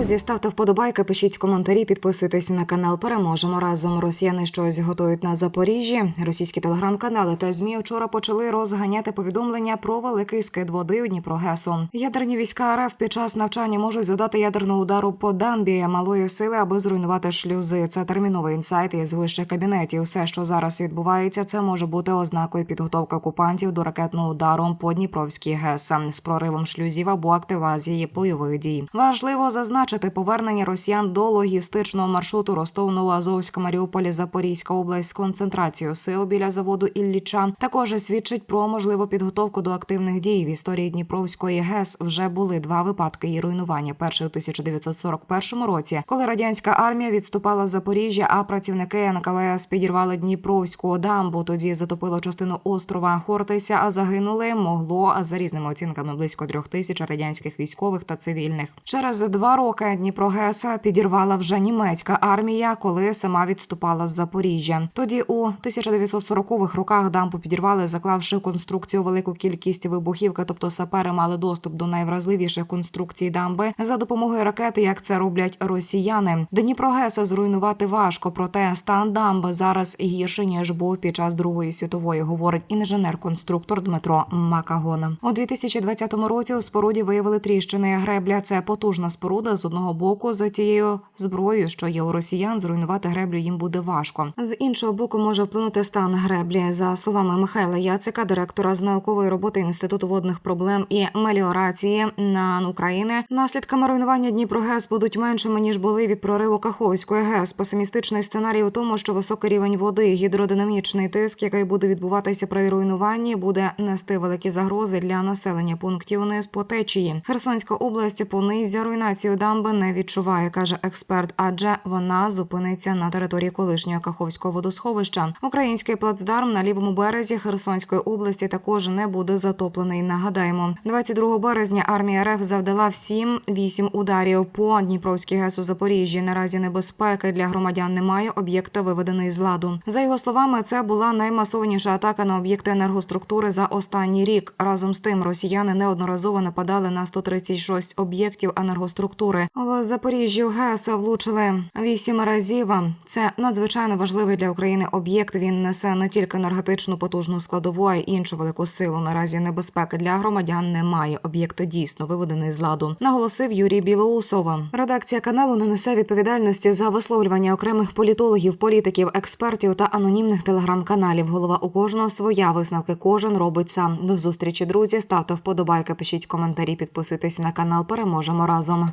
Друзі, ставте вподобайки, пишіть коментарі, підписуйтесь на канал. Переможемо разом. Росіяни щось готують на Запоріжжі. Російські телеграм-канали та змі вчора почали розганяти повідомлення про великий скид води у Дніпрогесу. Ядерні війська РФ під час навчання можуть завдати ядерного удару по дамбі малої сили, аби зруйнувати шлюзи. Це терміновий інсайт із вищих кабінетів. Все, що зараз відбувається, це може бути ознакою підготовки окупантів до ракетного удару по Дніпровській ГЕС з проривом шлюзів або активазії бойових дій. Важливо зазначити повернення росіян до логістичного маршруту Ростов Новоазовська Маріуполі Запорізька область з концентрацією сил біля заводу Ілліча також свідчить про можливу підготовку до активних дій в історії Дніпровської ГЕС. Вже були два випадки її руйнування. Перший у 1941 році, коли радянська армія відступала з Запоріжжя, а працівники НКВС підірвали Дніпровську дамбу. Тоді затопило частину острова Хортиця, а загинули могло за різними оцінками близько трьох тисяч радянських військових та цивільних. Через два роки Дніпрогес підірвала вже німецька армія, коли сама відступала з Запоріжжя. Тоді у 1940-х роках дамбу підірвали, заклавши конструкцію велику кількість вибухівки, тобто сапери мали доступ до найвразливіших конструкцій дамби за допомогою ракети, як це роблять росіяни. Дніпрогеса зруйнувати важко, проте стан дамби зараз гірше ніж був під час Другої світової, говорить інженер-конструктор Дмитро Макагона. У 2020 році у споруді виявили тріщини. Гребля це потужна споруда з одного боку з тією зброєю, що є у росіян. Зруйнувати греблю їм буде важко. З іншого боку, може вплинути стан греблі. За словами Михайла Яцика, директора з наукової роботи інституту водних проблем і меліорації на України. Наслідками руйнування Дніпрогес будуть меншими ніж були від прориву Каховської ГЕС. Песимістичний сценарій у тому, що високий рівень води, гідродинамічний тиск, який буде відбуватися при руйнуванні, буде нести великі загрози для населення пунктів униз по течії. Херсонська область понизя руйнацію дамби не відчуває, каже експерт, адже вона зупиниться на території колишнього Каховського водосховища. Український плацдарм на лівому березі Херсонської області також не буде затоплений. Нагадаємо, 22 березня армія РФ завдала всім вісім ударів по Дніпровській ГЕС у Запоріжжі. Наразі небезпеки для громадян немає. Об'єкт виведений з ладу. За його словами, це була наймасованіша атака на об'єкти енергоструктури за останній рік. Разом з тим, росіяни неодноразово нападали на 136 об'єктів енергоструктури. В Запоріжжі ГЕС влучили вісім разів. Це надзвичайно важливий для України об'єкт. Він несе не тільки енергетичну потужну складову, а й іншу велику силу. Наразі небезпеки для громадян немає. Об'єкт дійсно виведений з ладу. Наголосив Юрій Білоусов. Редакція каналу не несе відповідальності за висловлювання окремих політологів, політиків, експертів та анонімних телеграм-каналів. Голова у кожного своя висновки. Кожен робить сам. До зустрічі, друзі. Ставте вподобайки, пишіть коментарі, підписуйтесь на канал. Переможемо разом.